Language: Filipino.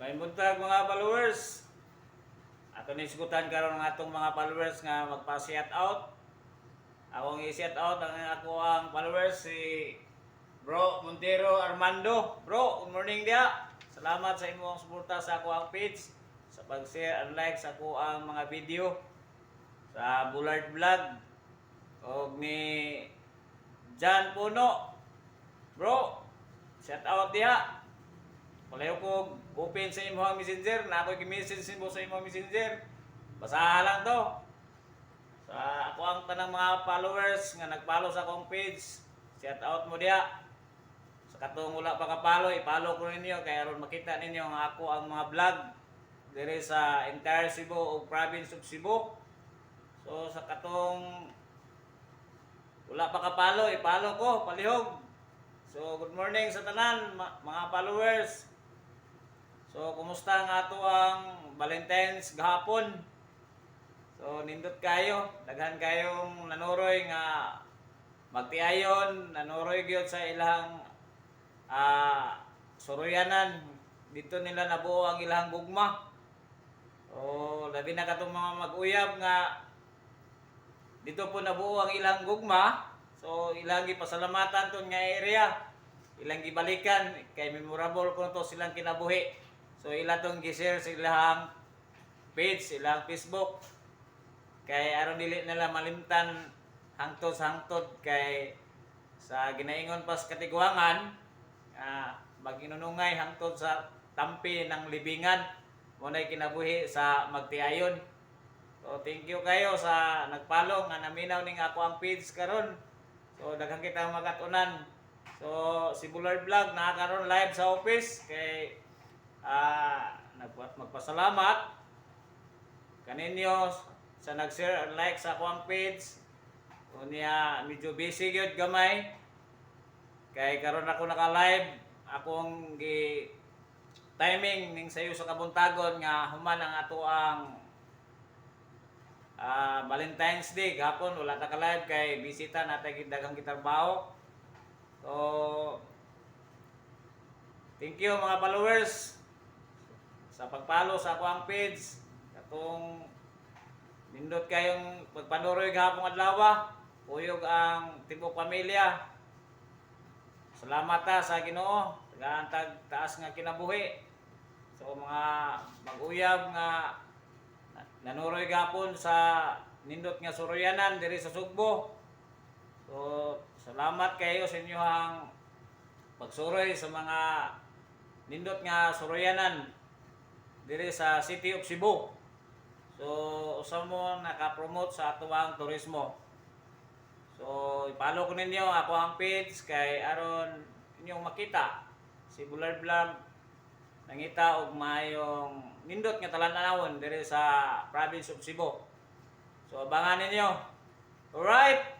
May buntag mga followers. Ato ni isgutan karon ng atong mga followers nga magpa-shout out. Akong i-shout out ang ako ang followers si Bro Montero Armando. Bro, good morning dia. Salamat sa imong suporta sa ako ang page sa pag-share and like sa ako ang mga video sa Bullard Vlog og ni Jan Puno. Bro, shout out diha. Palayo ko open sa imong messenger, na ako gi-message mo sa imong messenger. Basahan lang to. Sa ako ang tanang mga followers nga nag-follow sa akong page. Shout out mo diha. Sa katong wala pa ka-follow, i-follow ko ninyo kay aron makita ninyo nga ako ang mga vlog diri sa entire Cebu o province of Cebu. So sa katong wala pa ka-follow, i-follow ko, palihog. So good morning sa tanan mga followers. So, kumusta ang ato ang Valentine's gahapon? So, nindot kayo. Daghan kayong nanuroy nga magtiayon, nanuroy gyud sa ilang ah suruyanan. Dito nila nabuo ang ilang gugma. So, labi na katong mga mag-uyab nga dito po nabuo ang ilang gugma. So, ilang gipasalamatan ton nga area. Ilang gibalikan kay memorable ko to silang kinabuhi. So ila tong gi-share sa ilang page, ilang Facebook. Kay aron dili nila malimtan hangtod hangtod kay sa ginaingon pas katiguangan ah maginunungay hangtod sa tampi ng libingan mo na kinabuhi sa magtiayon. So thank you kayo sa nagpalo nga naminaw ning ako ang page karon. So daghang kita magatunan. So si Bullard Vlog nakakaroon live sa office kay nagpat magpasalamat kaninyo sa nag-share and like sa akong page. Unya medyo busy gyud gamay. Kay karon ako naka-live akong gi timing ning sayo sa kabuntagon nga human ang ato ang ah Valentine's Day gahapon wala ta ka live kay bisita natay daghang gitrabaho. So Thank you mga followers sa pagpalo sa ako ang page. Katong nindot kayong pagpanuroy gahapon adlaw. Puyog ang tibok pamilya. Salamat ta sa Ginoo. Tagantag taas nga kinabuhi. So mga mag-uyab nga na- nanuroy gapon sa nindot nga suroyanan diri sa Sugbo. So salamat kayo sa inyong pagsuroy sa mga nindot nga suroyanan diri sa City of Cebu. So usa mo naka-promote sa atuang turismo. So ipalo ko ninyo ako ang page kay aron inyong makita si Bullard Vlog nangita og maayong nindot nga talan-anawon diri sa province of Cebu. So abangan ninyo. Alright.